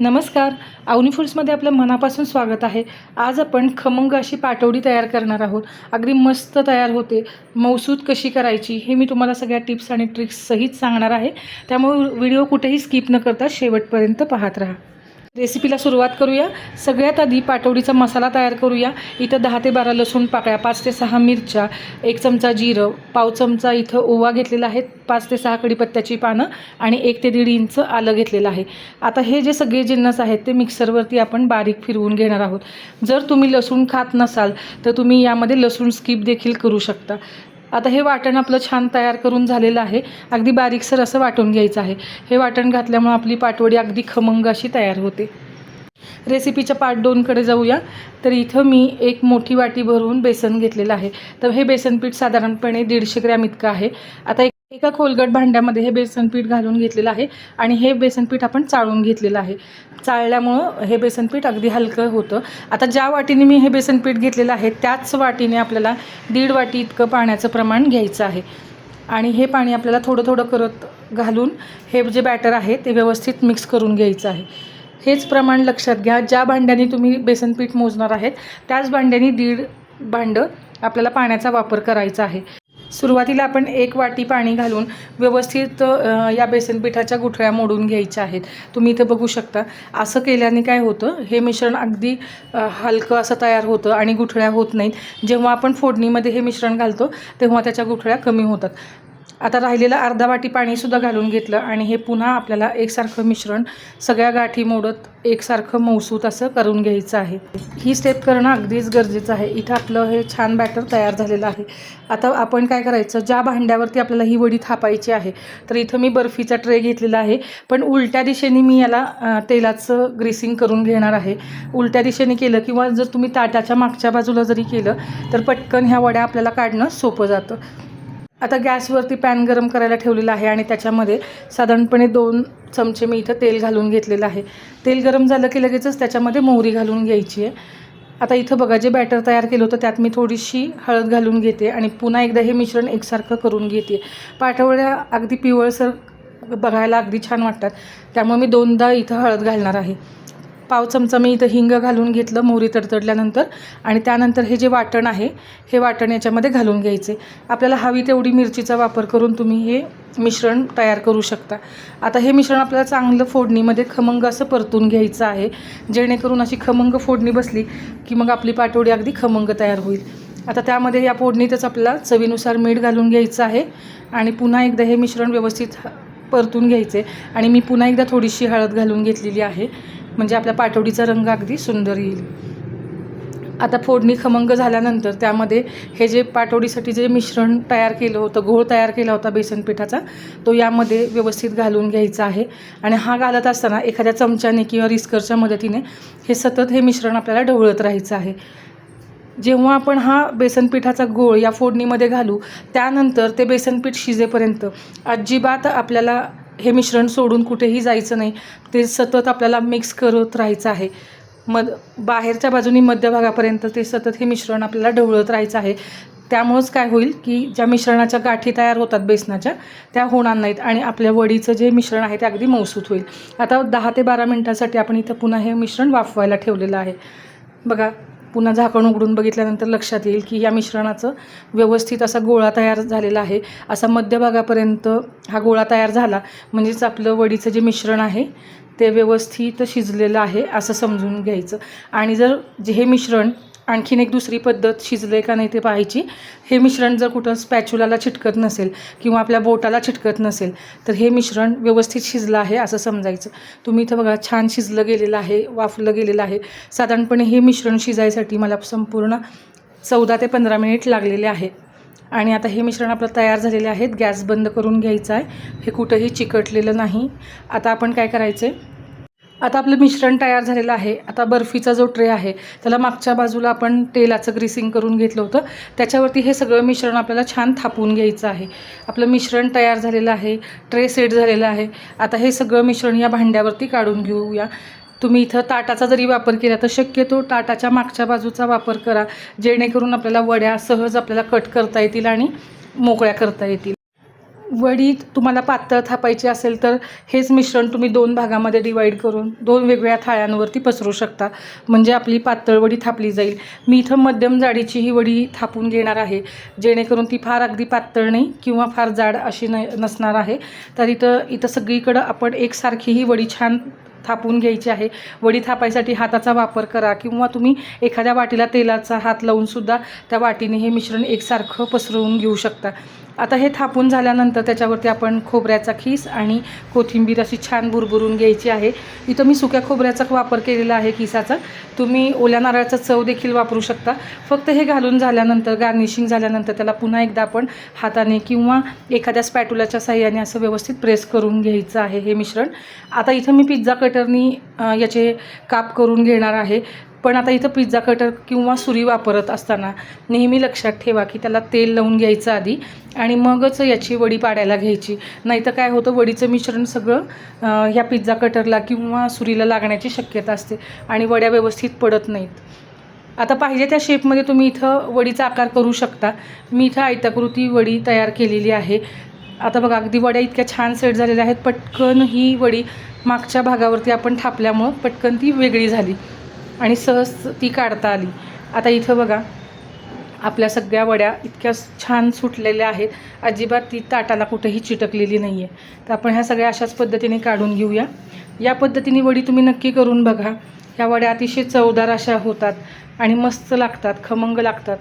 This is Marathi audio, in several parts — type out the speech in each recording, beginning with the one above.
नमस्कार. अवनी फूड्समध्ये आपलं मनापासून स्वागत आहे. आज आपण खमंग अशी पाटवडी तयार करणार आहोत. अगदी मस्त तयार होते. मौसूद कशी करायची हे मी तुम्हाला सगळ्या टिप्स आणि ट्रिक्स सहित सांगणार आहे. त्यामुळे व्हिडिओ कुठेही स्किप न करता शेवटपर्यंत पाहत राहा. रेसिपीला सुरुवात करूया. सगळ्यात आधी पाटवडीचा मसाला तयार करूया. इथं दहा ते बारा लसूण पाकळ्या पाच ते सहा मिरच्या एक चमचा जिरं पाव चमचा इथं ओवा घेतलेला आहे पाच ते सहा कडीपत्त्याची पानं आणि एक ते दीड इंच आलं घेतलेलं आहे. आता हे जे सगळे जिन्नस आहेत ते मिक्सरवरती आपण बारीक फिरवून घेणार आहोत. जर तुम्ही लसूण खात नसाल तर तुम्ही यामध्ये लसूण स्किप देखील करू शकता. आता हे वाटण आपलं छान तयार करून झालेलं आहे. अगदी बारीकसर असं वाटून घ्यायचं आहे. हे वाटण घातल्यामुळं आपली पाटवडी अगदी खमंग अशी तयार होते. रेसिपीच्या पार्ट दोनकडे जाऊया. तर इथं मी एक मोठी वाटी भरून बेसन घेतलेलं आहे. तर हे बेसन पीठ साधारणपणे दीडशे ग्रॅम इतकं आहे. आता एका खोलगट भांड्यामध्ये हे बेसन पीठ घालून घेतलेलं आहे आणि हे बेसन पीठ आपण चाळून घेतलेलं आहे. चाळल्यामुळं हे बेसन पीठ अगदी हलकं होतं. आता ज्या वाटीने मी हे बेसन पीठ घेतलेलं आहे त्याच वाटीने आपल्याला दीड वाटी इतकं पाण्याचं प्रमाण घ्यायचं आहे. आणि हे पाणी आपल्याला थोडं थोडं करत घालून हे जे बॅटर आहे ते व्यवस्थित मिक्स करून घ्यायचं आहे. हेच प्रमाण लक्षात घ्या. ज्या भांड्याने तुम्ही बेसन पीठ मोजणार आहेत त्याच भांड्याने दीड भांडं आपल्याला पाण्याचा वापर करायचा आहे. सुरुवातीला आपण एक वाटी पाणी घालून व्यवस्थित या बेसन पिठाच्या गुठळ्या मोडून घ्यायच्या आहेत. तुम्ही इथं बघू शकता. असं केल्याने काय होतं हे मिश्रण अगदी हलकं असं तयार होतं आणि गुठळ्या होत नाहीत. जेव्हा आपण फोडणीमध्ये हे मिश्रण घालतो तेव्हा त्याच्या गुठळ्या कमी होतात. आता राहिलेलं अर्धा वाटी पाणीसुद्धा घालून घेतलं आणि हे पुन्हा आपल्याला एकसारखं मिश्रण सगळ्या गाठी मोडत एकसारखं मौसूत असं करून घ्यायचं आहे. ही स्टेप करणं अगदीच गरजेचं आहे. इथं आपलं हे छान बॅटर तयार झालेलं आहे. आता आपण काय करायचं? ज्या भांड्यावरती आपल्याला ही वडी थापायची आहे तर इथं मी बर्फीचा ट्रे घेतलेला आहे. पण उलट्या दिशेने मी याला तेलाचं ग्रीसिंग करून घेणार आहे. उलट्या दिशेने केलं किंवा जर तुम्ही ताटाच्या मागच्या बाजूला जरी केलं तर पटकन ह्या वड्या आपल्याला काढणं सोपं जातं. आता गॅसवरती पॅन गरम करायला ठेवलेला आहे आणि त्याच्यामध्ये साधारणपणे दोन चमचे मी इथं तेल घालून घेतलेलं आहे. तेल गरम झालं की लगेचच त्याच्यामध्ये मोहरी घालून घ्यायची आहे. आता इथं बघा जे बॅटर तयार केलं होतं त्यात मी थोडीशी हळद घालून घेते आणि पुन्हा एकदा हे मिश्रण एकसारखं करून घेते. पाठवड्या अगदी पिवळसर बघायला अगदी छान वाटतात. त्यामुळे मी दोनदा इथं हळद घालणार आहे. पाव चमचा मी इथं हिंग घालून घेतलं मोहरी तडतडल्यानंतर. आणि त्यानंतर हे जे वाटण आहे हे वाटण याच्यामध्ये घालून घ्यायचे. आपल्याला हवी तेवढी मिरचीचा वापर करून तुम्ही हे मिश्रण तयार करू शकता. आता हे मिश्रण आपल्याला चांगलं फोडणीमध्ये खमंग असं परतून घ्यायचं आहे. जेणेकरून अशी खमंग फोडणी बसली की मग आपली पाटवडी अगदी खमंग तयार होईल. आता त्यामध्ये या फोडणीतच आपल्याला चवीनुसार मीठ घालून घ्यायचं आहे. आणि पुन्हा एकदा हे मिश्रण व्यवस्थित परतून घ्यायचे. आणि मी पुन्हा एकदा थोडीशी हळद घालून घेतलेली आहे. म्हणजे आपल्या पाटवडीचा रंग अगदी सुंदर येईल. आता फोडणी खमंग झाल्यानंतर त्यामध्ये हे जे पाटवडीसाठी जे मिश्रण तयार केलं होतं घोळ तयार केला होता बेसन पिठाचा तो यामध्ये व्यवस्थित घालून घ्यायचा आहे. आणि हा घालत असताना एखाद्या चमच्याने किंवा रिस्करच्या मदतीने हे सतत हे मिश्रण आपल्याला ढवळत राहायचं आहे. जेव्हा आपण हा बेसन पिठाचा गोळ या फोडणीमध्ये घालू त्यानंतर ते बेसन पीठ शिजेपर्यंत अजिबात आपल्याला हे मिश्रण सोडून कुठेही जायचं नाही. ते सतत आपल्याला मिक्स करत राहायचं आहे. मध बाहेरच्या बाजूनी मध्यभागापर्यंत ते सतत हे मिश्रण आपल्याला ढवळत राहायचं आहे. त्यामुळंच काय होईल की ज्या मिश्रणाच्या गाठी तयार होतात बेसनाच्या त्या होणार नाहीत आणि आपल्या वडीचं जे मिश्रण आहे ते अगदी मौसूत होईल. आता दहा ते बारा मिनटासाठी आपण इथं पुन्हा हे मिश्रण वाफवायला ठेवलेलं आहे. बघा पुन्हा झाकण उघडून बघितल्यानंतर लक्षात येईल की या मिश्रणाचं व्यवस्थित असा गोळा तयार झालेला आहे. असा मध्यभागापर्यंत हा गोळा तयार झाला. म्हणजेच आपलं वडीचं जे मिश्रण आहे ते व्यवस्थित शिजलेलं आहे असं समजून घ्यायचं. आणि जर जे हे मिश्रण आणखीन एक दुसरी पद्धत शिजले का नाही ते पाहायची. हे मिश्रण जर कुठं स्पॅच्युलाला चिटकत नसेल किंवा आपल्या बोटाला चिटकत नसेल तर हे मिश्रण व्यवस्थित शिजलं आहे असं समजायचं. तुम्ही इथं बघा छान शिजलं गेलेलं आहे वाफलं गेलेलं आहे. साधारणपणे हे मिश्रण शिजायसाठी मला संपूर्ण चौदा ते पंधरा मिनिट लागलेले आहे. आणि आता हे मिश्रण आपलं तयार झालेले आहेत. गॅस बंद करून घ्यायचं आहे. हे कुठंही चिकटलेलं नाही. आता आपण काय करायचं आहे आता आपलं मिश्रण तयार झालेलं आहे. आता बर्फीचा जो ट्रे आहे त्याला मागच्या बाजूला आपण तेलाचं ग्रीसिंग करून घेतलं होतं. त्याच्यावरती हे सगळं मिश्रण आपल्याला छान थापून घ्यायचं आहे. आपलं मिश्रण तयार झालेलं आहे ट्रे सेट झालेलं आहे. आता हे सगळं मिश्रण या भांड्यावरती काढून घेऊया. तुम्ही इथं ताटाचा जरी वापर केला तर शक्यतो ताटाच्या मागच्या बाजूचा वापर करा. जेणेकरून आपल्याला वड्या सहज आपल्याला कट करता येतील आणि मोकळ्या करता येतील. वडी तुम्हाला पातळ थापायची असेल तर हेच मिश्रण तुम्ही दोन भागामध्ये डिवाईड करून दोन वेगवेगळ्या थाळ्यांवरती पसरू शकता. म्हणजे आपली पातळ वडी थापली जाईल. मी इथं मध्यम जाडीची ही वडी थापून घेणार आहे. जेणेकरून ती फार अगदी पातळ नाही किंवा फार जाड अशी न नसणार आहे. तर इथं इथं सगळीकडं आपण एकसारखी ही वडी छान थापून घ्यायची आहे. वडी थापायसाठी हाताचा वापर करा किंवा तुम्ही एखाद्या वाटीला तेलाचा हात लावूनसुद्धा त्या वाटीने हे मिश्रण एकसारखं पसरवून घेऊ शकता. आता हे थापून झाल्यानंतर त्याच्यावरती आपण खोबऱ्याचा खीस आणि कोथिंबीर अशी छान भुरभुरून घ्यायची आहे. इथं मी सुक्या खोबऱ्याचा वापर केलेला आहे किसाचा तुम्ही ओल्या नारळाचा चव देखील वापरू शकता. फक्त हे घालून झाल्यानंतर गार्निशिंग झाल्यानंतर त्याला पुन्हा एकदा आपण हाताने किंवा एखाद्या स्पॅटुलाच्या साह्याने असं व्यवस्थित प्रेस करून घ्यायचं आहे हे मिश्रण. आता इथं मी पिझ्झा कटरनी याचे काप करून घेणार आहे. पण आता इथं पिझ्झा कटर किंवा सुरी वापरत असताना नेहमी लक्षात ठेवा की त्याला तेल लावून घ्यायचं आधी आणि मगच याची वडी पाडायला घ्यायची. नाहीतर काय होतं वडीचं मिश्रण सगळं ह्या पिझ्झा कटरला किंवा सुरीला लागण्याची शक्यता असते आणि वड्या व्यवस्थित पडत नाहीत. आता पाहिजे त्या शेपमध्ये तुम्ही इथं वडीचा आकार करू शकता. मी इथं आयताकृती वडी तयार केलेली आहे. आता बघा अगदी वड्या इतक्या छान सेट झालेल्या आहेत. पटकन ही वडी मागच्या भागावरती आपण थापल्यामुळं पटकन ती वेगळी झाली. आणि सहज ती काढता आली. आता इथं बघा आपल्या सगळ्या वड्या इतक्या छान सुटलेल्या आहेत. अजिबात ती ताटाला कुठेही चिटकलेली नाही आहे तर आपण ह्या सगळ्या अशाच पद्धतीने काढून घेऊया. या पद्धतीने वडी तुम्ही नक्की करून बघा. ह्या वड्या अतिशय चवदार अशा होतात आणि मस्त लागतात खमंग लागतात.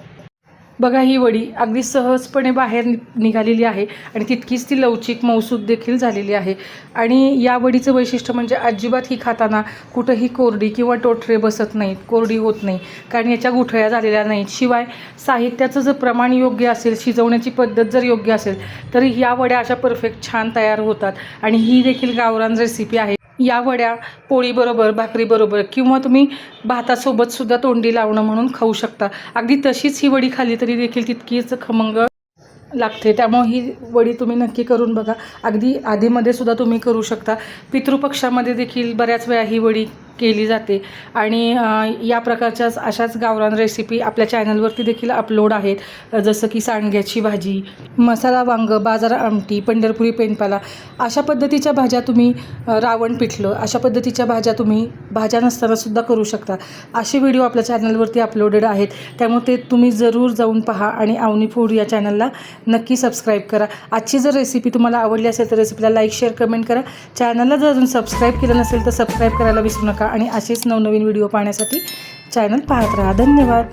बघा ही वडी अगदी सहजपणे बाहेर नि निघालेली आहे आणि तितकीच ती लवचिक मौसूद देखील झालेली आहे. आणि या वडीचं वैशिष्ट्य म्हणजे अजिबात ही खाताना कुठंही कोरडी किंवा टोटरे बसत नाहीत कोरडी होत नाही. कारण याच्या गुठळ्या झालेल्या नाहीत. शिवाय साहित्याचं जर प्रमाण योग्य असेल शिजवण्याची पद्धत जर योग्य असेल तर या वड्या अशा परफेक्ट छान तयार होतात. आणि ही देखील गावरान रेसिपी आहे. या वड्या पोळीबरोबर भाकरीबरोबर किंवा तुम्ही भातासोबतसुद्धा तोंडी लावणं म्हणून खाऊ शकता. अगदी तशीच ही वडी खाल्ली तरी देखील तितकीच खमंग लागते. त्यामुळे ही वडी तुम्ही नक्की करून बघा. अगदी आधीमध्ये सुद्धा तुम्ही करू शकता. पितृपक्षामध्ये देखील बऱ्याच वेळा ही वडी केली जाते. आणि या प्रकारच्याच अशाच गावरान रेसिपी आपल्या चॅनलवरती देखील अपलोड आहेत. जसं की सांडग्याची भाजी मसाला वांग बाजार आमटी पंढरपुरी पेंडपाला अशा पद्धतीच्या भाज्या तुम्ही रावण पिठलं अशा पद्धतीच्या भाज्या तुम्ही भाज्या नसतानासुद्धा करू शकता. असे व्हिडिओ आपल्या चॅनलवरती अपलोडेड आहेत. त्यामुळे ते तुम्ही जरूर जाऊन पहा आणि आवनी फूड या चॅनलला नक्की सबस्क्राईब करा. आजची जर रेसिपी तुम्हाला आवडली असेल तर रेसिपीला लाईक शेअर कमेंट करा. चॅनलला जर अजून सबस्क्राईब केलं नसेल तर सबस्क्राईब करायला विसरू नका. आणि असेच नवनवीन व्हिडिओ पाहण्यासाठी चॅनल पाहत राहा. धन्यवाद.